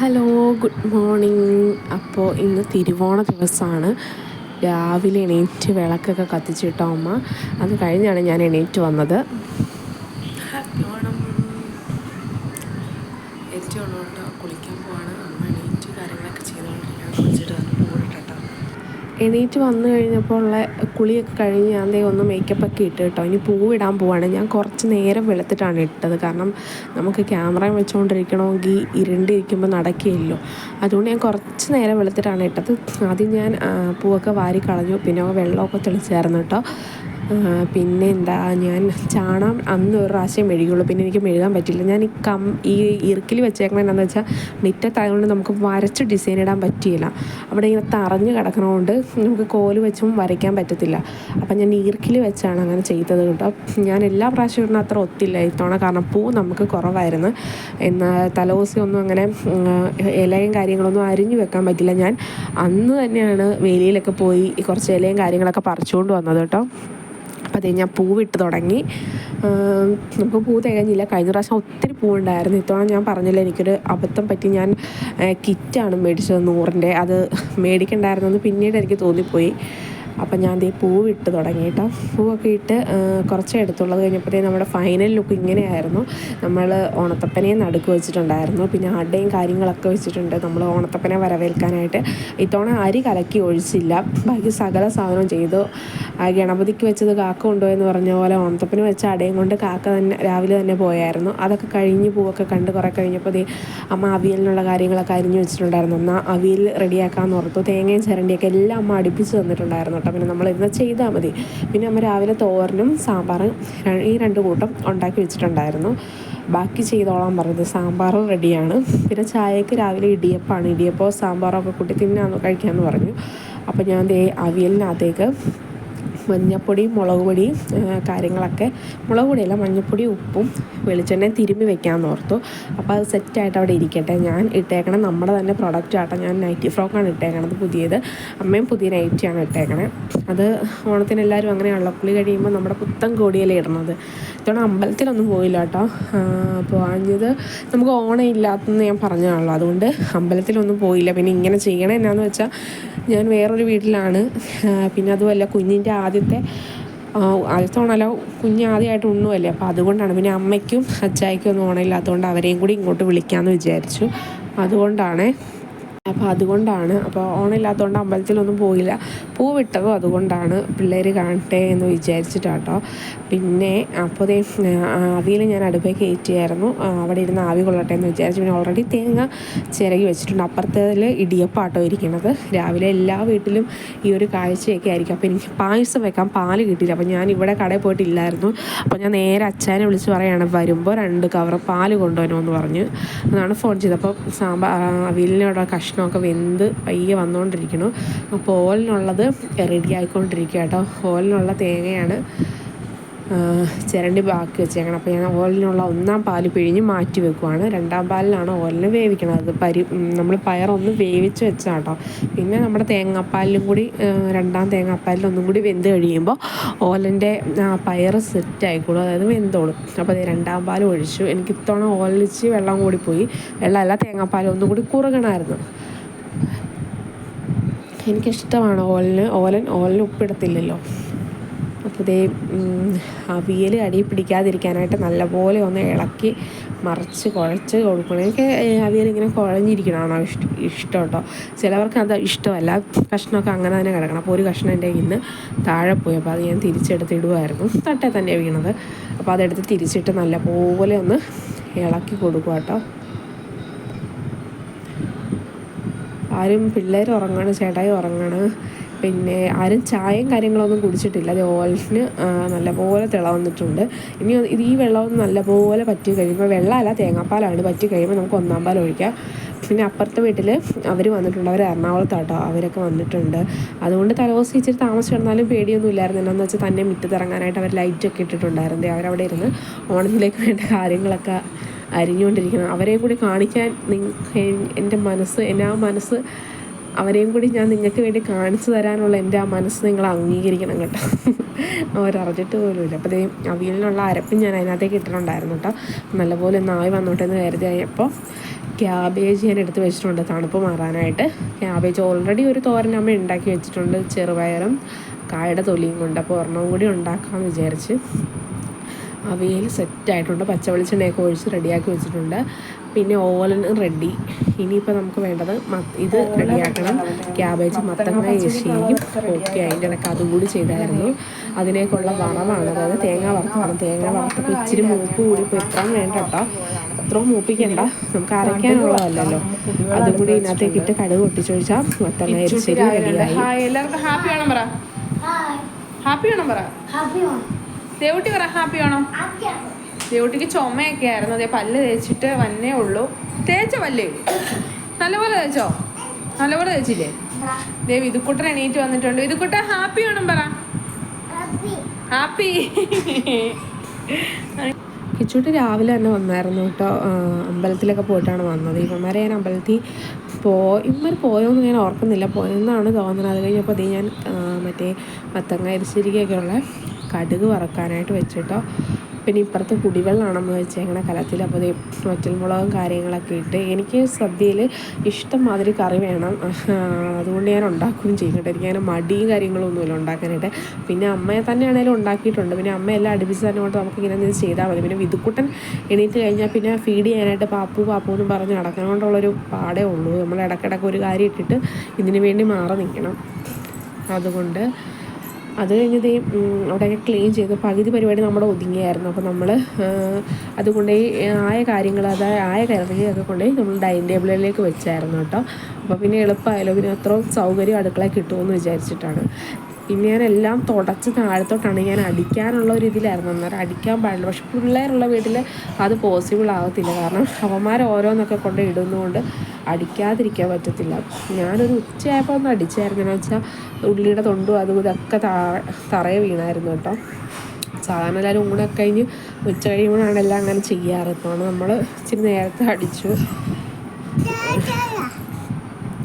Hello good morning. അപ്പോൾ ഇന്ന് തിരുവോണ ദിവസമാണ് രാവിലെ എണീറ്റ് വിളക്കൊക്കെ കത്തിച്ചിട്ടോ അമ്മ? അത് കഴിഞ്ഞാണ് ഞാൻ എണീറ്റ് വന്നത് ഹാപ്പി ഓണം എത്തി ഉള്ളതുകൊണ്ട് കുളിക്കാൻ പോവാണ് അമ്മ എണീറ്റ് കാര്യങ്ങളൊക്കെ ചെയ്തുകൊണ്ടിരിക്കുകയാണ് കുളിച്ചിട്ട് വന്ന് പോയിട്ടോ എണീറ്റ് വന്നു കഴിഞ്ഞപ്പോൾ ഉള്ള കുളിയൊക്കെ കഴിഞ്ഞ് ഞാൻ ദേ ഒന്ന് മേക്കപ്പ് ഒക്കെ ഇട്ട് കേട്ടോ. ഇനി പൂവിടാൻ പോവാണ്. ഞാൻ കുറച്ച് നേരം വെളുത്തിട്ടാണ് ഇട്ടത്. കാരണം നമുക്ക് ക്യാമറ വെച്ചുകൊണ്ടിരിക്കണമെങ്കിൽ ഇരുണ്ടിരിക്കുമ്പോൾ നടക്കുകയില്ലോ അതുകൊണ്ട് ഞാൻ കുറച്ച് നേരം വെളുത്തിട്ടാണ് ഇട്ടത്. ആദ്യം ഞാൻ പൂവൊക്കെ വാരി കളഞ്ഞു. പിന്നെ വെള്ളമൊക്കെ തെളിച്ചായിരുന്നു കേട്ടോ. പിന്നെ എന്താ ഞാൻ ചാണം അന്ന് ഒരു പ്രാവശ്യം മെഴുകുള്ളൂ പിന്നെ എനിക്ക് മെഴുകാൻ പറ്റില്ല ഞാൻ ഈ കം ഈ ഇറുക്കിൽ വെച്ചേക്കണത് എന്താണെന്ന് വെച്ചാൽ മുറ്റത്തായതുകൊണ്ട് നമുക്ക് വരച്ച് ഡിസൈൻ ഇടാൻ പറ്റിയില്ല. അവിടെ ഇങ്ങനെ തറഞ്ഞ് കിടക്കണതുകൊണ്ട് നമുക്ക് കോൽ വെച്ചും വരയ്ക്കാൻ പറ്റത്തില്ല. അപ്പം ഞാൻ ഈർക്കിൽ വെച്ചാണ് അങ്ങനെ ചെയ്തത് കേട്ടോ. ഞാൻ എല്ലാ പ്രാവശ്യവും ഇടുന്ന അത്ര ഒത്തില്ല ഇത്തവണ കാരണം പൂ നമുക്ക് കുറവായിരുന്നു. എന്നാൽ തലവൂസി ഒന്നും അങ്ങനെ ഇലയും കാര്യങ്ങളൊന്നും അരിഞ്ഞു വെക്കാൻ പറ്റില്ല ഞാൻ അന്ന് തന്നെയാണ് വേലിയിലൊക്കെ പോയി കുറച്ച് ഇലയും കാര്യങ്ങളൊക്കെ പറിച്ചുകൊണ്ട് വന്നത് കേട്ടോ. അതേ ഞാൻ പൂവിട്ട് തുടങ്ങി. നമുക്ക് പൂ തികഞ്ഞില്ല. കഴിഞ്ഞ പ്രാവശ്യം ഒത്തിരി പൂവുണ്ടായിരുന്നു. ഇത്തവണ ഞാൻ പറഞ്ഞില്ല എനിക്കൊരു അബദ്ധം പറ്റി ഞാൻ കിറ്റാണ് മേടിച്ചത് നൂറിന്റെ. അത് മേടിക്കണ്ടായിരുന്നെന്ന് പിന്നീട് എനിക്ക് തോന്നിപ്പോയി. അപ്പം ഞാൻ ദേ പൂവിട്ട് തുടങ്ങി കേട്ടോ. പൂവൊക്കെ ഇട്ട് കുറച്ച് എടുത്തുള്ളത് കഴിഞ്ഞപ്പോഴത്തേ നമ്മുടെ ഫൈനൽ ലുക്ക് ഇങ്ങനെയായിരുന്നു. നമ്മൾ ഓണത്തപ്പനെ നടുക്ക് വെച്ചിട്ടുണ്ടായിരുന്നു. പിന്നെ അടയും കാര്യങ്ങളൊക്കെ വെച്ചിട്ടുണ്ട്. നമ്മൾ ഓണത്തപ്പനെ വരവേൽക്കാനായിട്ട്. ഇത്തവണ അരി കലക്കി ഒഴിച്ചില്ല. ബാക്കി സകല സാധനവും ചെയ്തു. ഗണപതിക്ക് വെച്ചത് കാക്ക കൊണ്ടുപോയെന്ന് പറഞ്ഞ പോലെ ഓണത്തപ്പന് വെച്ച അടയും കൊണ്ട് കാക്ക തന്നെ രാവിലെ തന്നെ പോയായിരുന്നു. അതൊക്കെ കഴിഞ്ഞ് പൂവൊക്കെ കണ്ട് കുറേ കഴിഞ്ഞപ്പോൾ ദേ അമ്മ അവിയലിനുള്ള കാര്യങ്ങളൊക്കെ അരിഞ്ഞു വെച്ചിട്ടുണ്ടായിരുന്നു. എന്നാൽ അവിയൽ റെഡിയാക്കാമെന്ന് ഓർത്തു. തേങ്ങയും ചിരണ്ടിയൊക്കെ എല്ലാം അമ്മ അടുപ്പിച്ച് തന്നിട്ടുണ്ടായിരുന്നു പിന്നെ നമ്മൾ ഇന്ന് ചെയ്താൽ മതി. പിന്നെ അമ്മ രാവിലെ തോരനും സാമ്പാറും ഈ രണ്ട് കൂട്ടം ഉണ്ടാക്കി വെച്ചിട്ടുണ്ടായിരുന്നു. ബാക്കി ചെയ്തോളാൻ പറഞ്ഞത് സാമ്പാറും റെഡിയാണ്. പിന്നെ ചായക്ക് രാവിലെ ഇടിയപ്പാണ് ഇടിയപ്പോ സാമ്പാറൊക്കെ കൂട്ടി തിന്നാന്ന് കഴിക്കാമെന്ന് പറഞ്ഞു. അപ്പോൾ ഞാൻ ദേ അവിയലിനകത്തേക്ക് മഞ്ഞപ്പൊടി മുളക് പൊടി കാര്യങ്ങളൊക്കെ. മുളക് പൊടിയല്ല മഞ്ഞപ്പൊടി ഉപ്പും വെളിച്ചെണ്ണയും തിരുമ്മി വെക്കാമെന്ന് ഓർത്തു. അപ്പോൾ അത് സെറ്റായിട്ട് അവിടെ ഇരിക്കട്ടെ. ഞാൻ ഇട്ടേക്കണം നമ്മുടെ തന്നെ പ്രൊഡക്റ്റ് ആട്ടോ. ഞാൻ നൈറ്റി ഫ്രോക്കാണ് ഇട്ടേക്കണത് പുതിയത്. അമ്മയും പുതിയ നൈറ്റിയാണ് ഇട്ടേക്കണത് അത് ഓണത്തിന് എല്ലാവരും അങ്ങനെ ഉള്ളപ്പുള്ളി കഴിയുമ്പോൾ നമ്മുടെ പുത്തൻ കോടിയല്ലേ ഇടുന്നത് ഇത്തവണ അമ്പലത്തിലൊന്നും പോയില്ല കേട്ടോ. പോകാഞ്ഞത് നമുക്ക് ഓണം ഇല്ലാത്തെന്ന് ഞാൻ പറഞ്ഞതാണല്ലോ. അതുകൊണ്ട് അമ്പലത്തിലൊന്നും പോയില്ല. പിന്നെ ഇങ്ങനെ ചെയ്യണേ എന്നാന്ന് വെച്ചാൽ ഞാൻ വേറൊരു വീട്ടിലാണ്. പിന്നെ അതുമല്ല കുഞ്ഞിന്റെ ആദ്യത്തെ ആദ്യത്തെ ഓണമല്ല കുഞ്ഞ് ആദ്യമായിട്ട് ഉണ്ണുമല്ലേ അപ്പോൾ അതുകൊണ്ടാണ് പിന്നെ അമ്മയ്ക്കും അച്ചായിക്കും ഒന്നും ഓണമില്ലാത്തതുകൊണ്ട് അവരെയും കൂടി ഇങ്ങോട്ട് വിളിക്കാമെന്ന് വിചാരിച്ചു. അതുകൊണ്ടാണ് അപ്പോൾ അതുകൊണ്ടാണ്. അപ്പോൾ ഓണമില്ലാത്തതുകൊണ്ട് അമ്പലത്തിലൊന്നും പോയില്ല. പൂ വിട്ടതും അതുകൊണ്ടാണ് പിള്ളേർ കാണട്ടെ എന്ന് വിചാരിച്ചിട്ടാട്ടോ. പിന്നെ അപ്പോൾ ദേ ആവിയിൽ ഞാൻ അടുപ്പേ കയറ്റിയായിരുന്നു. അവിടെ ഇരുന്ന് ആവി കൊള്ളട്ടെ എന്ന് വിചാരിച്ചു. പിന്നെ ഓൾറെഡി തേങ്ങ ചിരകി വെച്ചിട്ടുണ്ട്. അപ്പുറത്തേൽ ഇടിയപ്പാട്ടോ ഇരിക്കുന്നത് രാവിലെ എല്ലാ വീട്ടിലും ഈ ഒരു കാഴ്ചയൊക്കെ ആയിരിക്കും. അപ്പോൾ എനിക്ക് പായസം വെക്കാൻ പാൽ കിട്ടിയില്ല. അപ്പോൾ ഞാൻ ഇവിടെ കടയിൽ പോയിട്ടില്ലായിരുന്നു. അപ്പോൾ ഞാൻ നേരെ അച്ഛനെ വിളിച്ച് പറയുകയാണ് വരുമ്പോൾ രണ്ട് കവർ പാൽ കൊണ്ടുവരുമെന്ന് പറഞ്ഞ്. അതാണ് ഫോൺ ചെയ്തത്. അപ്പോൾ സാമ്പാർ അവിയലിനോട് കഷ്ണമൊക്കെ വെന്ത് പയ്യെ വന്നുകൊണ്ടിരിക്കണം അപ്പോൾ ഓലിനുള്ളത് റെഡി ആയിക്കൊണ്ടിരിക്കുക കേട്ടോ ഓലിനുള്ള തേങ്ങയാണ് ചിരണ്ടി ബാക്കി വെച്ചേക്കണം. അപ്പോൾ ഞാൻ ഓലിനുള്ള ഒന്നാം പാൽ പിഴിഞ്ഞ് മാറ്റി വെക്കുവാണ്. രണ്ടാം പാലിലാണ് ഓലിന് വേവിക്കണത്. പരി നമ്മൾ പയറൊന്ന് വേവിച്ച് വെച്ചാൽ കേട്ടോ പിന്നെ നമ്മുടെ തേങ്ങാപ്പാലിലും കൂടി രണ്ടാം തേങ്ങാപ്പാലിൽ ഒന്നും കൂടി വെന്ത് കഴിയുമ്പോൾ ഓലന്റെ പയർ സെറ്റ് ആയിക്കോളും. അതായത് വെന്തോളും. അപ്പോൾ അത് രണ്ടാം പാൽ ഒഴിച്ചു. എനിക്ക് ഇത്തവണ ഓലിച്ച് വെള്ളം കൂടി പോയി. വെള്ളമല്ല തേങ്ങാപ്പാൽ ഒന്നും കൂടി കുറുകണമായിരുന്നു എനിക്കിഷ്ടമാണ്. ഓലന് ഓലൻ ഓലന് ഉപ്പിടത്തില്ലല്ലോ. അപ്പോൾ ഇതേ അവിയൽ അടി പിടിക്കാതിരിക്കാനായിട്ട് നല്ലപോലെ ഒന്ന് ഇളക്കി മറിച്ച് കുഴച്ച് കൊടുക്കണം. എനിക്ക് അവിയൽ ഇങ്ങനെ കുഴഞ്ഞിരിക്കണമാണോ ഇഷ്ടം ഇഷ്ടം കേട്ടോ. ചിലവർക്ക് അത് ഇഷ്ടമല്ല. കഷ്ണമൊക്കെ അങ്ങനെ തന്നെ കിടക്കണം. അപ്പോൾ ഒരു കഷ്ണം എന്റെ ഇന്ന് താഴെ പോയി. അപ്പോൾ അത് ഞാൻ തിരിച്ചെടുത്ത് ഇടുമായിരുന്നു തട്ടേ തന്നെ വീണത്. അപ്പോൾ അതെടുത്ത് തിരിച്ചിട്ട് നല്ലപോലെ ഒന്ന് ഇളക്കി കൊടുക്കുക കേട്ടോ ആരും പിള്ളേർ ഉറങ്ങാണ് ചേട്ടായി ഉറങ്ങാണ്. പിന്നെ ആരും ചായയും കാര്യങ്ങളൊന്നും കുടിച്ചിട്ടില്ല. അത് ഓൽഫിന് നല്ലപോലെ തിള വന്നിട്ടുണ്ട്. ഇനി ഇത് ഈ വെള്ളം നല്ലപോലെ പറ്റി കഴിയുമ്പോൾ വെള്ളമല്ല തേങ്ങാപ്പാലാണ് പറ്റി കഴിയുമ്പോൾ നമുക്ക് ഒന്നാം പാൽ ഒഴിക്കാം. പിന്നെ അപ്പുറത്തെ വീട്ടിൽ അവർ വന്നിട്ടുണ്ട്. അവർ എറണാകുളത്താട്ടോ അവരൊക്കെ വന്നിട്ടുണ്ട്. അതുകൊണ്ട് തലേദിവസം ഇച്ചിരി താമസിച്ച് കിടന്നാലും പേടിയൊന്നും ഇല്ലായിരുന്നു. എന്നാന്ന് വെച്ചാൽ തന്നെ മുറ്റത്തിറങ്ങാനായിട്ട് അവർ ലൈറ്റൊക്കെ ഇട്ടിട്ടുണ്ടായിരുന്നു. അവരവിടെ ഇരുന്ന് ഓണത്തിലേക്ക് വേണ്ട കാര്യങ്ങളൊക്കെ അരിഞ്ഞുകൊണ്ടിരിക്കണം. അവരെ കൂടി കാണിക്കാൻ നിങ്ങൾക്ക് എന്റെ മനസ്സ് എന്റെ ആ മനസ്സ് അവരെയും കൂടി ഞാൻ നിങ്ങൾക്ക് വേണ്ടി കാണിച്ചു തരാനുള്ള എന്റെ ആ മനസ്സ് നിങ്ങൾ അംഗീകരിക്കണം കേട്ടോ. അവരറിഞ്ഞിട്ട് പോലുമില്ല. അപ്പോൾ ദേ അവിയലിനുള്ള അരപ്പ് ഞാൻ അതിനകത്തേക്ക് ഇട്ടിട്ടുണ്ടായിരുന്നു കേട്ടോ. നല്ലപോലെ ഒന്ന് ആയി വന്നോട്ടെ കരുതി കഴിഞ്ഞപ്പോൾ ക്യാബേജ് ഞാൻ എടുത്ത് വെച്ചിട്ടുണ്ട് തണുപ്പ് മാറാനായിട്ട്. ക്യാബേജ് ഓൾറെഡി ഒരു തോരൻ അമ്മ ഉണ്ടാക്കി വെച്ചിട്ടുണ്ട് ചെറുപയറും കായുടെ തൊലിയും കൊണ്ട്. അപ്പോൾ ഒരെണ്ണം കൂടി ഉണ്ടാക്കാമെന്ന് വിചാരിച്ച്. അവിയൽ സെറ്റായിട്ടുണ്ട്. പച്ച വെളിച്ചെണ്ണയൊക്കെ ഒഴിച്ച് റെഡിയാക്കി വെച്ചിട്ടുണ്ട്. പിന്നെ ഓലൻ റെഡി. ഇനിയിപ്പോൾ നമുക്ക് വേണ്ടത് ഇത് റെഡിയാക്കണം. ക്യാബേജ് മത്തങ്ങ ഏശിയും ഓക്കെ അതിന്റെ ഇടയ്ക്ക് അതുകൂടി ചെയ്തായിരുന്നു. അതിനേക്കുള്ള വറവാണ്. അതായത് തേങ്ങ വറുത്താണ് തേങ്ങ വറുത്തപ്പോൾ ഇച്ചിരി മൂപ്പ് കൂടി ഇപ്പോൾ ഇത്രയും വേണ്ട കേട്ടോ. അത്രയും മൂപ്പിക്കണ്ട. നമുക്ക് അരയ്ക്കാനുള്ളതല്ലല്ലോ. അതും കൂടി ഇതിനകത്തേക്ക് ഇട്ട് കടുക് പൊട്ടിച്ചൊഴിച്ചാൽ മത്തങ്ങ എരിശ്ശേരി റെഡിയായി. എല്ലാവർക്കും ഹാപ്പി ആണോ പറ. ഹാപ്പി ആണോ പറ. ഹാപ്പി ആണ് ദേവുട്ടി പറ ഹാപ്പി ആണോ? ദേവൂട്ടിക്ക് ചുമയൊക്കെ ആയിരുന്നു. അതേ പല്ല് തേച്ചിട്ട് വന്നേ ഉള്ളൂ. തേച്ച പല്ലേ? നല്ലപോലെ തേച്ചോ? നല്ലപോലെ തേച്ചില്ലേ? ദേവ് ഇതുക്കുട്ടൻ എണീറ്റ് വന്നിട്ടുണ്ട്. ഇതുക്കുട്ട ഹാപ്പി ആണോ പറ. ഹാപ്പി. കിച്ചൂട്ടി രാവിലെ തന്നെ വന്നായിരുന്നു കേട്ടോ. അമ്പലത്തിലൊക്കെ പോയിട്ടാണ് വന്നത്. ഇവന്മാരെ ഞാൻ അമ്പലത്തിൽ പോ ഇവന്മാർ പോയോന്ന് ഞാൻ ഓർക്കുന്നില്ല. പോയെന്നാണ് തോന്നുന്നത് അത് കഴിഞ്ഞപ്പോൾ അതേ ഞാൻ മറ്റേ മത്തങ്ങ ഇരിച്ചിരിക്കുകയൊക്കെ ഉള്ള കടുക് വറക്കാനായിട്ട് വെച്ചിട്ടോ. പിന്നെ ഇപ്പുറത്ത് കുടിവെള്ളമാണെന്ന് വെച്ചേക്കണ കലത്തിൽ. അപ്പോൾ വറ്റൽമുളകും കാര്യങ്ങളൊക്കെ ഇട്ട് എനിക്ക് സദ്യയിൽ ഇഷ്ടം മാതിരി കറി വേണം. അതുകൊണ്ട് ഞാൻ ഉണ്ടാക്കുകയും ചെയ്യും കേട്ടോ എനിക്ക് അങ്ങനെ മടിയും കാര്യങ്ങളൊന്നുമില്ല ഉണ്ടാക്കാനായിട്ട്. പിന്നെ അമ്മയെ തന്നെയാണേലും ഉണ്ടാക്കിയിട്ടുണ്ട്. പിന്നെ അമ്മ എല്ലാം അടുപ്പിച്ച് തന്നെ കൊണ്ട് നമുക്ക് ഇങ്ങനെ എന്തെങ്കിലും ചെയ്താൽ മതി. പിന്നെ വിതുക്കുട്ടൻ എണീറ്റ് കഴിഞ്ഞാൽ പിന്നെ ഫീഡ് ചെയ്യാനായിട്ട് പാപ്പു പാപ്പു എന്നും പറഞ്ഞ് നടക്കാൻ കൊണ്ടുള്ളൊരു പാടേ ഉള്ളൂ. നമ്മൾ ഇടയ്ക്കിടയ്ക്ക് ഒരു കാര്യം ഇട്ടിട്ട് ഇതിന് വേണ്ടി മാറി നിൽക്കണം. അതുകൊണ്ട് അത് കഴിഞ്ഞത് അവിടെയൊക്കെ ക്ലീൻ ചെയ്ത് പകുതി പരിപാടി നമ്മുടെ ഒതുങ്ങിയായിരുന്നു. അപ്പോൾ നമ്മൾ അതുകൊണ്ട് ആയ കാര്യങ്ങൾ അതായത് ആയ കറിയൊക്കെ കൊണ്ടുപോയി നമ്മൾ ഡൈനിങ് ടേബിളിലേക്ക് വെച്ചായിരുന്നു കേട്ടോ. അപ്പോൾ പിന്നെ എളുപ്പമായാലോ പിന്നെ അത്രയും സൗകര്യം അടുക്കള കിട്ടുമെന്ന് വിചാരിച്ചിട്ടാണ്. പിന്നെ ഞാൻ എല്ലാം തുടച്ച് താഴത്തോട്ടാണ് ഞാൻ അടിക്കാനുള്ള ഒരു ഇതിലായിരുന്നു. അന്നേരം അടിക്കാൻ പാടില്ല. പക്ഷെ പിള്ളേരുള്ള വീട്ടിൽ അത് പോസിബിൾ ആകത്തില്ല കാരണം അവന്മാർ ഓരോന്നൊക്കെ കൊണ്ട് ഇടുന്നതുകൊണ്ട് അടിക്കാതിരിക്കാൻ പറ്റത്തില്ല. ഞാനൊരു ഉച്ചയായപ്പോൾ ഒന്ന് അടിച്ചായിരുന്നു. എന്ന് വെച്ചാൽ ഉള്ളിയുടെ തൊണ്ടും അതും ഇതൊക്കെ തറയെ വീണായിരുന്നു കേട്ടോ. സാധാരണ എല്ലാവരും ഊണൊക്കെ കഴിഞ്ഞ് ഉച്ച കഴിയുമ്പോഴാണ് എല്ലാം അങ്ങനെ ചെയ്യാറ്. ഇപ്പോൾ നമ്മൾ ഇച്ചിരി നേരത്തെ അടിച്ചു.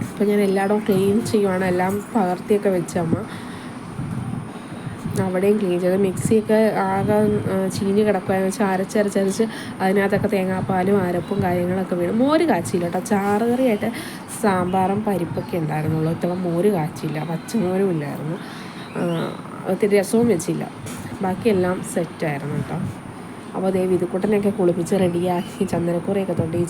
അപ്പോൾ ഞാൻ എല്ലായിടവും ക്ലീൻ ചെയ്യുവാണ്. എല്ലാം പകർത്തിയൊക്കെ വെച്ചമ്മ. അവിടെയും ക്ലീൻ ചെയ്ത് മിക്സിയൊക്കെ ആകെ ചീഞ്ഞ് കിടക്കുകയെന്ന് വെച്ചാൽ അരച്ചരച്ചരച്ച് അതിനകത്തൊക്കെ തേങ്ങാപ്പാലും അരപ്പും കാര്യങ്ങളൊക്കെ വീണു. മോര് കാച്ചില്ല കേട്ടോ ചാറ് കറിയായിട്ട് സാമ്പാറും പരിപ്പൊക്കെ ഉണ്ടായിരുന്നുള്ളൂ. ഇത്തവണ മോര് കാച്ചില്ല പച്ചമോരും ഇല്ലായിരുന്നു. ഒത്തിരി രസവും വെച്ചില്ല. ബാക്കിയെല്ലാം സെറ്റായിരുന്നു കേട്ടോ അപ്പോൾ ദേവ് വിധുക്കുട്ടനെയൊക്കെ കുളിപ്പിച്ച് റെഡിയാക്കി ചന്ദനക്കുറിയൊക്കെ തൊട്ട് ഈ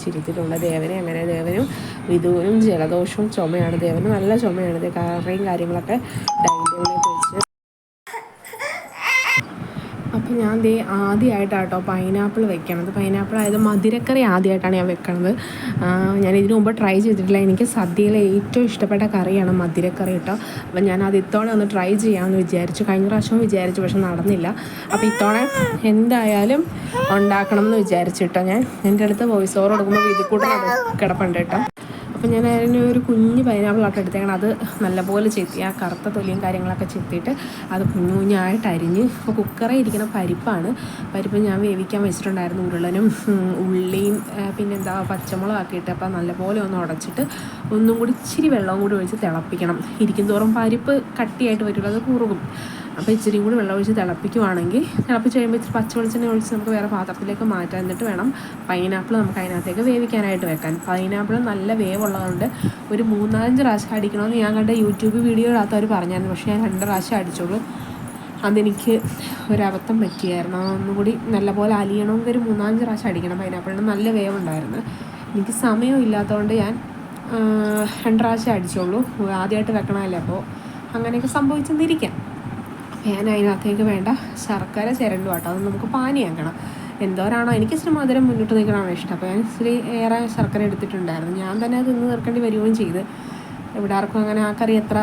ദേവനെ അങ്ങനെ ദേവനും വിധുവിനും ജലദോഷവും ചുമയാണ്. ദേവനും നല്ല ചുമയാണ്. കറിയും കാര്യങ്ങളൊക്കെ ഡൈനിങ് ടേബിളിൽ വെച്ച് ഞാൻ ദേ ആദ്യമായിട്ടാട്ടോ പൈനാപ്പിൾ വെക്കണത്. പൈനാപ്പിൾ ആയത് മധുരക്കറി ആദ്യമായിട്ടാണ് ഞാൻ വെക്കണത്. ഞാൻ ഇതിനു മുമ്പ് ട്രൈ ചെയ്തിട്ടില്ല. എനിക്ക് സദ്യയിലെ ഏറ്റവും ഇഷ്ടപ്പെട്ട കറിയാണ് മധുരക്കറി കേട്ടോ. അപ്പം ഞാൻ അത് ഇത്തവണ ഒന്ന് ട്രൈ ചെയ്യാമെന്ന് വിചാരിച്ചു. കഴിഞ്ഞ പ്രാവശ്യം വിചാരിച്ചു പക്ഷെ നടന്നില്ല. അപ്പോൾ ഇത്തവണ എന്തായാലും ഉണ്ടാക്കണം എന്ന് വിചാരിച്ചു വിചാരിച്ചിട്ടോ ഞാൻ. എന്റെ അടുത്ത് വോയിസ് ഓവർ കൊടുക്കുമ്പോൾ ഇത് കൂടെ കിടപ്പുണ്ട് കേട്ടോ. അപ്പോൾ ഞാൻ അതിന് ഒരു കുഞ്ഞ് പൈനാപ്പിളായിട്ട് എടുത്തേക്കണം. അത് നല്ലപോലെ ചെത്തി ആ കറുത്ത തൊലിയും കാര്യങ്ങളൊക്കെ ചെത്തിയിട്ട് അത് കുഞ്ഞു കുഞ്ഞായിട്ട് അരിഞ്ഞ് അപ്പോൾ കുക്കറേ ഇരിക്കുന്ന പരിപ്പാണ്. പരിപ്പ് ഞാൻ വേവിക്കാൻ വെച്ചിട്ടുണ്ടായിരുന്നു ഉരുളനും ഉള്ളിയും പിന്നെ പിന്നെന്താ പച്ചമുളക് ഇട്ട് അപ്പോൾ നല്ലപോലെ ഒന്ന് ഉടച്ചിട്ട് ഒന്നും കൂടി ഇച്ചിരി വെള്ളവും കൂടി ഒഴിച്ച് തിളപ്പിക്കണം. ഇരിക്കും തോറും പരിപ്പ് കട്ടിയായിട്ട് വരുമ്പോൾ അത് കുറുകും. അപ്പോൾ ഇച്ചിരി കൂടി വെള്ളമൊഴിച്ച് തിളപ്പിക്കുവാണെങ്കിൽ തിളപ്പിച്ച് കഴിയുമ്പോൾ ഇച്ചിരി പച്ച വെളിച്ചെണ്ണ ഒഴിച്ച് നമുക്ക് വേറെ പാത്രത്തിലേക്ക് മാറ്റാൻ എന്നിട്ട് വേണം. പൈനാപ്പിൾ നമുക്ക് അതിനകത്തേക്ക് വേവിക്കാനായിട്ട് വെക്കാൻ. പൈനാപ്പിൾ നല്ല വേവുള്ളതുകൊണ്ട് ഒരു മൂന്നാലഞ്ച് പ്രാവശ്യം അടിക്കണമെന്ന് ഞാൻ കണ്ട യൂട്യൂബ് വീഡിയോയിലകത്ത് അവർ പറഞ്ഞായിരുന്നു. പക്ഷേ ഞാൻ രണ്ട് പ്രാവശ്യം അടിച്ചോളൂ. അതെനിക്ക് ഒരബദ്ധം പറ്റിയായിരുന്നു. ഒന്നുകൂടി നല്ലപോലെ അലിയണമെങ്കിൽ ഒരു മൂന്നാലഞ്ച് പ്രാവശ്യം അടിക്കണം. പൈനാപ്പിളിന് നല്ല വേവുണ്ടായിരുന്നു. എനിക്ക് സമയം ഇല്ലാത്തതുകൊണ്ട് ഞാൻ രണ്ട് പ്രാവശ്യം അടിച്ചോളൂ. ആദ്യമായിട്ട് വെക്കണമല്ലേ അപ്പോൾ അങ്ങനെയൊക്കെ സംഭവിച്ചെന്നിരിക്കാം. ഞാൻ അതിനകത്തേക്ക് വേണ്ട ശർക്കര ചിരണ്ടു കേട്ടോ. അത് നമുക്ക് പാനിയാക്കണം എന്തോരാണോ. എനിക്ക് ഇച്ചിരി മധുരം മുന്നിട്ട് നിൽക്കണമാണ് ഇഷ്ടം. അപ്പോൾ ഞാൻ ഇച്ചിരി ഏറെ ശർക്കര എടുത്തിട്ടുണ്ടായിരുന്നു. ഞാൻ തന്നെ അത് ഇന്ന് തീർക്കേണ്ടി വരികയും ചെയ്ത്. ഇവിടെ ആർക്കും അങ്ങനെ ആ കറി അത്ര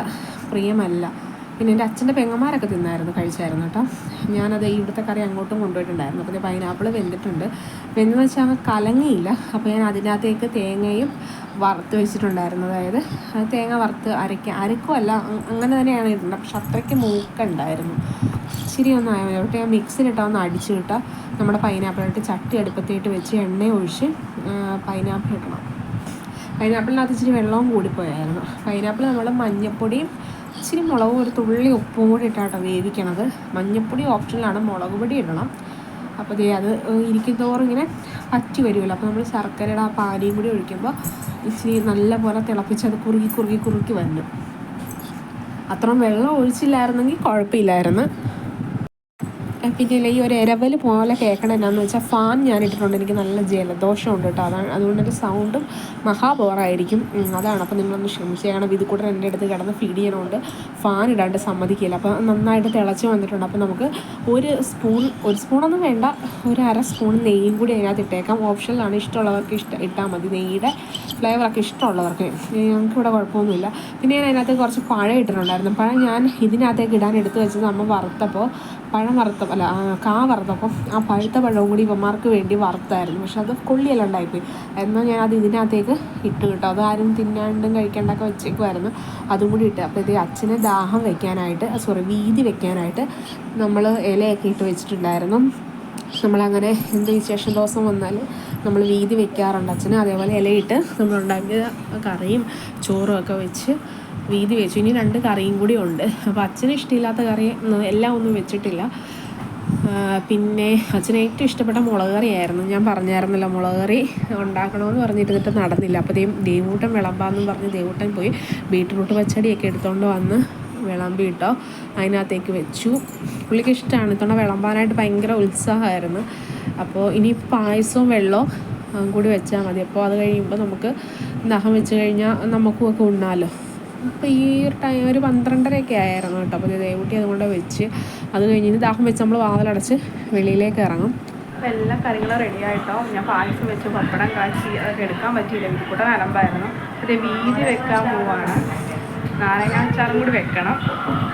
പ്രിയമല്ല. പിന്നെ എന്റെ അച്ഛന്റെ പെങ്ങന്മാരൊക്കെ തിന്നായിരുന്നു കഴിച്ചായിരുന്നു കേട്ടോ. ഞാനത് ഇവിടുത്തെ കറി അങ്ങോട്ടും കൊണ്ടുപോയിട്ടുണ്ടായിരുന്നു. അപ്പോൾ പൈനാപ്പിൾ വെന്തിട്ടുണ്ട്. വെന്തെന്ന് വെച്ചാൽ കലങ്ങിയില്ല. അപ്പോൾ ഞാൻ അതിനകത്തേക്ക് തേങ്ങയും വറുത്ത് വെച്ചിട്ടുണ്ടായിരുന്നു. അതായത് ആ തേങ്ങ വറുത്ത് അരയ്ക്കുക അരക്കുമല്ല അങ്ങനെ തന്നെയാണ് ഇരുന്നത് പക്ഷെ അത്രയ്ക്ക് മൂക്കുണ്ടായിരുന്നു ശരി ഒന്നായ മതി. അവിടെ ഞാൻ മിക്സിയിലിട്ടാൽ ഒന്ന് അടിച്ചു കിട്ടുക. നമ്മുടെ പൈനാപ്പിൾ ചട്ടി അടുപ്പത്തേട്ട് വെച്ച് എണ്ണ ഒഴിച്ച് പൈനാപ്പിൾ ഇടണം. പൈനാപ്പിളിനകത്ത് ഇച്ചിരി വെള്ളവും കൂടിപ്പോയായിരുന്നു. പൈനാപ്പിൾ നമ്മൾ മഞ്ഞപ്പൊടിയും ഇച്ചിരി മുളകും ഒരു തുള്ളി ഉപ്പും കൂടി ഇട്ടാട്ടോ വേവിക്കണത്. മഞ്ഞപ്പൊടി ഓപ്ഷനിലാണ്. മുളക് പൊടി ഇടണം. അപ്പോൾ അത് ഇരിക്കും ഇങ്ങനെ പറ്റി വരുമല്ലോ. അപ്പോൾ നമ്മൾ ശർക്കരയുടെ ആ പാനിയും കൂടി ഒഴിക്കുമ്പോൾ ഇച്ചിരി നല്ല പോലെ തിളപ്പിച്ചത് കുറുകി കുറുകി കുറുക്കി വന്നു. അത്രയും വെള്ളം ഒഴിച്ചില്ലായിരുന്നെങ്കിൽ കുഴപ്പമില്ലായിരുന്നു. പിന്നെ ഈ ഒരു ഇരവൽ പോലെ കേൾക്കണം എന്നാന്ന് വെച്ചാൽ ഫാൻ ഞാൻ ഇട്ടിട്ടുണ്ട് എനിക്ക് നല്ല ജലദോഷമുണ്ട് കേട്ടോ. അതാണ് അതുകൊണ്ടൊരു സൗണ്ടും മഹാബോറായിരിക്കും. അതാണ്. അപ്പോൾ നിങ്ങളൊന്ന് ചെയ്യണം ഇത് കൂടെ എന്റെ അടുത്ത് കിടന്ന് ഫീഡ് ചെയ്യണമുണ്ട് ഫാൻ ഇടാണ്ട് സമ്മതിക്കില്ല. അപ്പോൾ നന്നായിട്ട് തിളച്ച് വന്നിട്ടുണ്ട്. അപ്പോൾ നമുക്ക് ഒരു സ്പൂൺ ഒരു സ്പൂണൊന്നും വേണ്ട. ഒരു അര സ്പൂൺ നെയ്യും കൂടി അതിനകത്ത് ഇട്ടേക്കാം. ഓപ്ഷനിലാണ് ഇഷ്ടമുള്ളവർക്ക് ഇഷ്ടം ഇട്ടാൽ മതി. നെയ്യുടെ ഫ്ലേവറൊക്കെ ഇഷ്ടമുള്ളവർക്ക്. ഞങ്ങൾക്ക് ഇവിടെ കുഴപ്പമൊന്നുമില്ല. പിന്നെ ഞാൻ അതിനകത്ത് കുറച്ച് പഴം ഇട്ടിട്ടുണ്ടായിരുന്നു. പഴം ഞാൻ ഇതിനകത്തേക്ക് ഇടാൻ എടുത്ത് വെച്ചത് അമ്മ വറുത്തപ്പോൾ പഴം വറുത്ത അല്ല കാ വറുത്തപ്പം ആ പഴുത്ത പഴവും കൂടി ഇവന്മാർക്ക് വേണ്ടി വറുത്തായിരുന്നു. പക്ഷെ അത് കൊള്ളിയെല്ലാം ഉണ്ടായിപ്പോയി. എന്നാൽ ഞാൻ അത് ഇതിനകത്തേക്ക് ഇട്ട് കേട്ടോ. അത് ആരും തിന്നാണ്ടും കഴിക്കാണ്ടൊക്കെ വെച്ചേക്കുമായിരുന്നു അതും കൂടി ഇട്ട്. അപ്പോൾ ഇത് അച്ഛന് ദാഹം വെക്കാനായിട്ട് സോറി വീതി വെക്കാനായിട്ട് നമ്മൾ ഇലയൊക്കെ ഇട്ട് വെച്ചിട്ടുണ്ടായിരുന്നു. നമ്മളങ്ങനെ എന്ത് വിശേഷ ദിവസം വന്നാൽ നമ്മൾ വീതി വെക്കാറുണ്ട് അച്ഛന്. അതേപോലെ ഇലയിട്ട് നമ്മളുണ്ടാക്കിയ കറിയും ചോറും ഒക്കെ വെച്ച് വീതി വെച്ചു. ഇനി രണ്ട് കറിയും കൂടി ഉണ്ട്. അപ്പോൾ അച്ഛന് ഇഷ്ടമില്ലാത്ത കറി എല്ലാം ഒന്നും വെച്ചിട്ടില്ല. പിന്നെ അച്ഛന് ഏറ്റവും ഇഷ്ടപ്പെട്ട മുളക് കറിയായിരുന്നു ഞാൻ പറഞ്ഞായിരുന്നല്ലോ മുളക് കറി ഉണ്ടാക്കണമെന്ന് പറഞ്ഞിരുന്നിട്ട് നടന്നില്ല. അപ്പോൾ ദൈവം ദേവൂട്ടൻ വിളമ്പാന്നും പറഞ്ഞ് ദേവൂട്ടൻ പോയി ബീട്രൂട്ട് പച്ചടിയൊക്കെ എടുത്തുകൊണ്ട് വന്ന് വിളമ്പി ഇട്ടോ. അതിനകത്തേക്ക് വെച്ചു. പുള്ളിക്ക് ഇഷ്ടമാണ് ഇത്തവണ വിളമ്പാനായിട്ട് ഭയങ്കര ഉത്സാഹമായിരുന്നു. അപ്പോൾ ഇനി പായസവും വെള്ളവും കൂടി വെച്ചാൽ മതി. അപ്പോൾ അത് കഴിയുമ്പോൾ നമുക്ക് ദാഹം വെച്ച് കഴിഞ്ഞാൽ നമുക്കും ഒക്കെ ഉണ്ണാമല്ലോ അപ്പോൾ ഈ ഒരു ടൈം ഒരു പന്ത്രണ്ടരയൊക്കെ ആയിരുന്നു കേട്ടോ. അപ്പോൾ ദേവൂട്ടി അതുകൊണ്ട് വെച്ച് അത് കഴിഞ്ഞ് ഇനി ദാഹം വെച്ച് നമ്മൾ വാതിലടച്ച് വെളിയിലേക്ക് ഇറങ്ങും. അപ്പോൾ എല്ലാ കാര്യങ്ങളും റെഡി ആയിട്ടോ? ഞാൻ പായസം വെച്ച് പപ്പടം കാച്ചി അതൊക്കെ എടുക്കാൻ പറ്റിയില്ല. വിരിക്കൂട്ടൻ അലമ്പായിരുന്നു. പിന്നെ വീതി വെക്കാൻ പോവാണ്. നാരങ്ങ അച്ചാറും കൂടി വെക്കണം.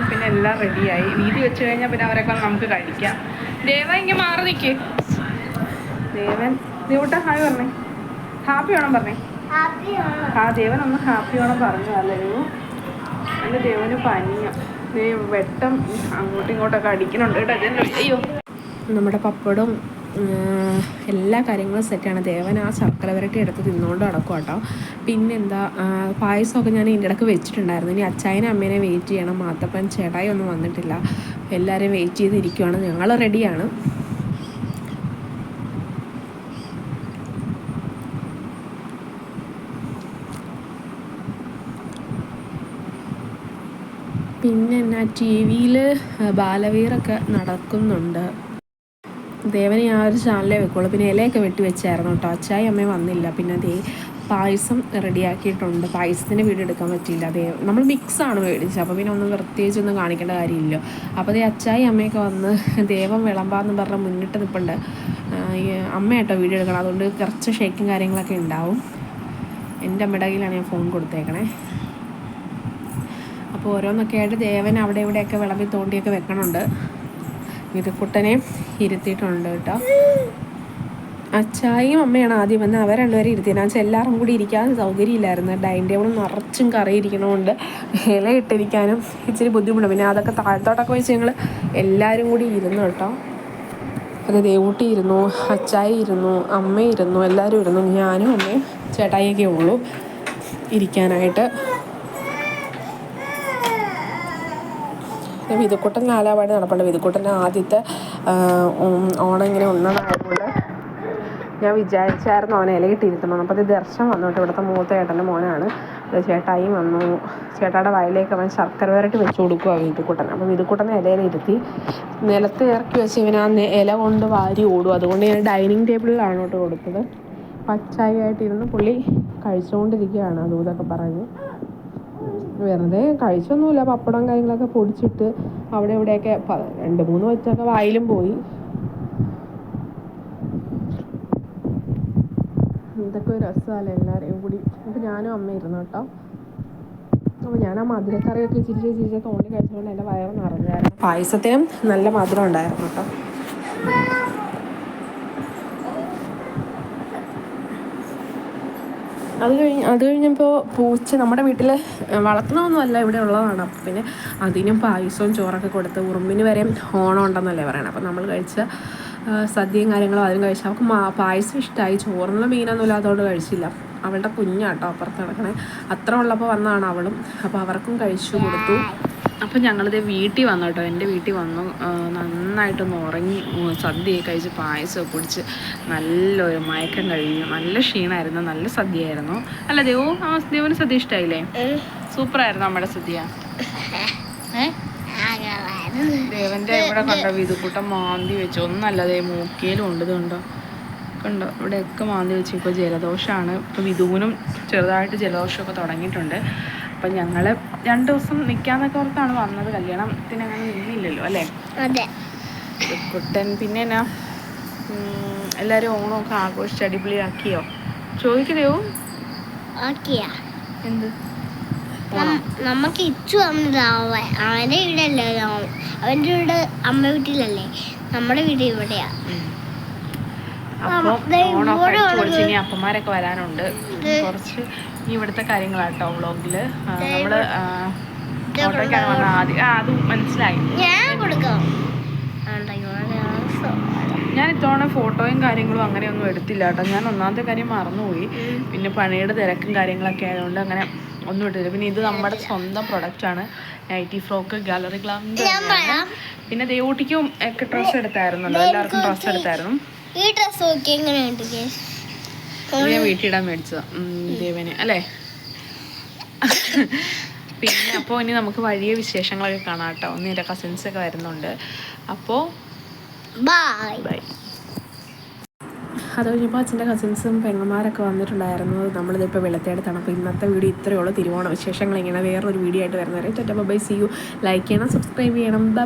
പിന്നെ എല്ലാം റെഡിയായി വീതി വെച്ച് കഴിഞ്ഞാൽ പിന്നെ അവരൊക്കെ നമുക്ക് കഴിക്കാം. ദേവ ഇങ്ങനെ മാറി നിൽക്കേ ദേവൻ ദേവട്ട ഹായ് പറഞ്ഞേ. ഹാപ്പി വേണം പറഞ്ഞേ. ആ ദേവൻ ഒന്ന് ഹാപ്പി ഓണം പറഞ്ഞു അല്ലയോ എന്റെ ദേവന് പനിയ. നീ വെട്ടം അങ്ങോട്ടും ഇങ്ങോട്ടൊക്കെ അടിക്കുന്നുണ്ട് കേട്ടോ ഇതിന്റെ അയ്യോ. നമ്മുടെ പപ്പടും എല്ലാ കാര്യങ്ങളും സെറ്റാണ് ദേവൻ ആ ശർക്കര വരട്ടി എടുത്ത് തിന്നുകൊണ്ട് നടക്കും കേട്ടോ. പിന്നെന്താ പായസമൊക്കെ ഞാൻ ഇതിന്റെ ഇടയ്ക്ക് വെച്ചിട്ടുണ്ടായിരുന്നു. ഇനി അച്ചായനെ അമ്മേനെ വെയിറ്റ് ചെയ്യണം. മാത്തപ്പൻ ചേട്ടായി ഒന്നും വന്നിട്ടില്ല. എല്ലാവരെയും വെയിറ്റ് ചെയ്തിരിക്കുവാണ്. ഞങ്ങൾ റെഡിയാണ് പിന്നെ എന്നാ ടി വിയിൽ ബാലവീറൊക്കെ നടക്കുന്നുണ്ട്. ദേവനെ ആ ഒരു ചാനലേ വെക്കുള്ളൂ. പിന്നെ ഇലയൊക്കെ വെട്ടി വെച്ചായിരുന്നു കേട്ടോ അച്ചായി അമ്മയും വന്നില്ല. പിന്നെ ദേ പായസം റെഡിയാക്കിയിട്ടുണ്ട്. പായസത്തിന്റെ വീട് എടുക്കാൻ പറ്റിയില്ല. അതേ നമ്മൾ മിക്സാണ് മേടിച്ചത്. അപ്പോൾ പിന്നെ ഒന്നും പ്രത്യേകിച്ചൊന്നും കാണിക്കേണ്ട കാര്യമില്ല. അപ്പോൾ അതേ അച്ചായി അമ്മയൊക്കെ വന്ന് ദേവം വിളമ്പാന്ന് പറഞ്ഞ മുന്നിട്ട് നിൽപ്പുണ്ട് അമ്മയാട്ടോ വീഡിയോ എടുക്കണം. അതുകൊണ്ട് കുറച്ച് ഷേക്കും കാര്യങ്ങളൊക്കെ ഉണ്ടാവും. എന്റെ അമ്മയുടെ കയ്യിലാണ് ഞാൻ ഫോൺ കൊടുത്തേക്കണേ. അപ്പോൾ ഓരോന്നൊക്കെ ആയിട്ട് ദേവൻ അവിടെ ഇവിടെയൊക്കെ വിളമ്പി തോണ്ടിയൊക്കെ വെക്കണുണ്ട്. വിതുക്കുട്ടനെ ഇരുത്തിയിട്ടുണ്ട് കേട്ടോ. അച്ചായും അമ്മയാണ് ആദ്യം വന്ന് അവർ രണ്ടുപേരും ഇരുത്തിയത്. വെച്ചാൽ എല്ലാവരും കൂടി ഇരിക്കാൻ സൗകര്യമില്ലായിരുന്നു. ഡൈനിങ് ടേബിൾ നിറച്ചും കറി ഇരിക്കണമുണ്ട്. ഇല ഇട്ടിരിക്കാനും ഇച്ചിരി ബുദ്ധിമുട്ടും പിന്നെ അതൊക്കെ താഴത്തോട്ടൊക്കെ വെച്ച് ഞങ്ങൾ എല്ലാവരും കൂടി ഇരുന്നു കേട്ടോ. അത് ദേവൂട്ടി ഇരുന്നു അച്ചായി ഇരുന്നു അമ്മ ഇരുന്നു എല്ലാവരും ഇരുന്നു. ഞാനും അമ്മയും ചേട്ടായിയൊക്കെ ഉള്ളൂ ഇരിക്കാനായിട്ട്. വിതുക്കുട്ടൻ നാലാപാട് നടപ്പുണ്ട്. വിതുക്കുട്ടന്റെ ആദ്യത്തെ ഓണം ഇങ്ങനെ ഒന്നതായതുകൊണ്ട് ഞാൻ വിചാരിച്ചായിരുന്നു അവനെ ഇലയിട്ടിരുത്തണം അപ്പോൾ അത് ദർശനം വന്നോട്ട് ഇവിടുത്തെ മൂത്ത ചേട്ടന്റെ മോനാണ്. ചേട്ടായി വന്നു. ചേട്ടായുടെ വയലേക്ക് അവൻ ശർക്കര വരട്ടി വെച്ച് കൊടുക്കുക വിതുക്കുട്ടൻ അപ്പോൾ വിതുക്കുട്ടനെ ഇലയിലിരുത്തി നിലത്ത് ഇറക്കി വെച്ച് ഇവൻ ആ ഇല കൊണ്ട് വാരി ഓടും അതുകൊണ്ട് ഞാൻ ഡൈനിങ് ടേബിളിലാണ് കേട്ടോ കൊടുത്തത്. പച്ചായായിട്ടിരുന്ന് പുള്ളി കഴിച്ചുകൊണ്ടിരിക്കുകയാണ്. അതും ഇതൊക്കെ പറഞ്ഞ്. വെറുതെ കഴിച്ചൊന്നുമില്ല പപ്പടം കാര്യങ്ങളൊക്കെ പൊടിച്ചിട്ട് അവിടെ ഇവിടെയൊക്കെ രണ്ട് മൂന്ന് വെച്ചൊക്കെ വായിലും പോയി. ഇതൊക്കെ ഒരു രസമല്ലേ എല്ലാവരെയും കൂടി. അപ്പോൾ ഞാനും അമ്മ ഇരുന്നു കേട്ടോ. അപ്പോൾ ഞാൻ ആ മധുരക്കറിയൊക്കെ ചിരിച്ച് ചിരിച്ച് തോണ്ടി കഴിച്ചുകൊണ്ട് എന്റെ വയറ് നിറഞ്ഞായിരുന്നു. പായസത്തിനും നല്ല മധുരം ഉണ്ടായിരുന്നു കേട്ടോ. അത് കഴിഞ്ഞ് അത് കഴിഞ്ഞപ്പോൾ പൂച്ച നമ്മുടെ വീട്ടിൽ വളർത്തണമൊന്നുമല്ല ഇവിടെ ഉള്ളതാണ്. അപ്പം പിന്നെ അതിനും പായസവും ചോറൊക്കെ കൊടുത്ത് ഉറുമ്പിന് വരെ ഓണം ഉണ്ടെന്നല്ലേ പറയണത് അപ്പം നമ്മൾ കഴിച്ച സദ്യയും കാര്യങ്ങളും അതിനും കഴിച്ചു. അവൾക്ക് മാ പായസം ഇഷ്ടമായി ചോറിനുള്ള മീനൊന്നും ഇല്ലാത്തതുകൊണ്ട് കഴിച്ചില്ല. അവളുടെ കുഞ്ഞാട്ടോ അപ്പുറത്ത് കിടക്കണേ അത്ര ഉള്ളപ്പോൾ വന്നതാണ് അവളും. അപ്പോൾ അവർക്കും കഴിച്ചു കൊടുത്തു. അപ്പം ഞങ്ങളിത് വീട്ടിൽ വന്നു കേട്ടോ എന്റെ വീട്ടിൽ വന്നു. നന്നായിട്ട് നന്നായിട്ടൊന്ന് ഉറങ്ങി സദ്യ സദ്യയൊക്കെ കഴിച്ച് പായസമൊക്കെ കുടിച്ച് നല്ലൊരു മയക്കം കഴിഞ്ഞു. നല്ല ക്ഷീണമായിരുന്നു നല്ല സദ്യയായിരുന്നു. അല്ല ദേവു ആ ദേവന് സദ്യ ഇഷ്ടമായില്ലേ സൂപ്പറായിരുന്നു നമ്മുടെ സദ്യ. ദേവന്റെ ദേവന്റെ ഇവിടെ കണ്ടോ വിതുക്കൂട്ടം മാന്തി വെച്ചു. ഒന്നല്ല ദേ മൂക്കേലും ഉണ്ട് കണ്ടോ? കണ്ടോ? ഇവിടെയൊക്കെ മാന്തി വെച്ച്. ഇപ്പോൾ ജലദോഷമാണ്. ഇപ്പോൾ വിധുവിനും ചെറുതായിട്ട് ജലദോഷമൊക്കെ തുടങ്ങിയിട്ടുണ്ട്. അപ്പം ഞങ്ങൾ രണ്ട് ദിവസം നിൽക്കാന്നൊക്കെ ഓർത്താണ് വന്നത്. കല്യാണത്തിന് അങ്ങനെ നിന്നില്ലല്ലോ അല്ലേ? കുട്ടൻ പിന്നെ എന്നാ എല്ലാവരും ഓണമൊക്കെ ആഘോഷിച്ച് അടിപൊളിയാക്കിയോ? ചോദിക്കലെയോ ഓക്കെയാ എന്ത്? നമുക്ക് ഇച്ചു വന്നത് അവൻ അവന്റെ ഇവിടെ അവൻ അവന്റെ വീട് അമ്മ വീട്ടിലല്ലേ? നമ്മുടെ വീട് ഇവിടെയാ. അപ്പോൾ ഓണമൊക്കെ പൊളിച്ച് ഇനി അപ്പന്മാരൊക്കെ വരാനുണ്ട്. കുറച്ച് ഇവിടുത്തെ നമ്മൾ ആ, ഓട്ടോയ്ക്കാണ് ഇവിടെ ആദ്യം ആ അത് മനസ്സിലായി. ഞാൻ ഇത്തവണ ഫോട്ടോയും കാര്യങ്ങളും അങ്ങനെയൊന്നും എടുത്തില്ല കേട്ടോ ഞാൻ ഒന്നാമത്തെ കാര്യം മറന്നുപോയി. പിന്നെ പണിയുടെ തിരക്കും കാര്യങ്ങളൊക്കെ ആയതുകൊണ്ട് അങ്ങനെ ഒന്നും എടുത്തില്ല. പിന്നെ ഇത് നമ്മുടെ സ്വന്തം പ്രൊഡക്റ്റ് ആണ്. നൈറ്റി ഫ്രോക്ക് ഗാലറി ഗ്ലാം പിന്നെ ദേവൂട്ടിക്കും ഒക്കെ ഡ്രസ്സ് എടുത്തായിരുന്നല്ലോ. എല്ലാവർക്കും ഡ്രസ്സ് എടുത്തായിരുന്നു. ഈ ഡ്രസ് നോക്കി എങ്ങനെയുണ്ട് guys? ഇത് ഞാൻ വീട്ടിലിടാൻ മേടിച്ചതാ. ദേവനെ. അല്ലേ? പിന്നെ അപ്പോൾ ഇനി നമുക്ക് വലിയ വിശേഷങ്ങളൊക്കെ കാണാം കേട്ടോ. ഒന്ന് എന്റെ കസിൻസ് ഒക്കെ വരുന്നുണ്ട്. അപ്പോൾ ബൈ ബൈ അത് കഴിഞ്ഞപ്പോൾ അച്ഛന്റെ കസിൻസും പെങ്ങന്മാരൊക്കെ വന്നിട്ടുണ്ടായിരുന്നു. നമ്മളിതിപ്പോൾ വെള്ളത്തേടത്താണ് അപ്പോൾ ഇന്നത്തെ വീഡിയോ ഇത്രയേ ഉള്ളൂ. തിരുവോണ വിശേഷങ്ങൾ ഇങ്ങനെ വേറൊരു വീഡിയോ ആയിട്ട് വരുന്നവരെ. ചേട്ടാ ബൈ സി യു ലൈക്ക് ചെയ്യണം സബ്സ്ക്രൈബ് ചെയ്യണം. ബൈ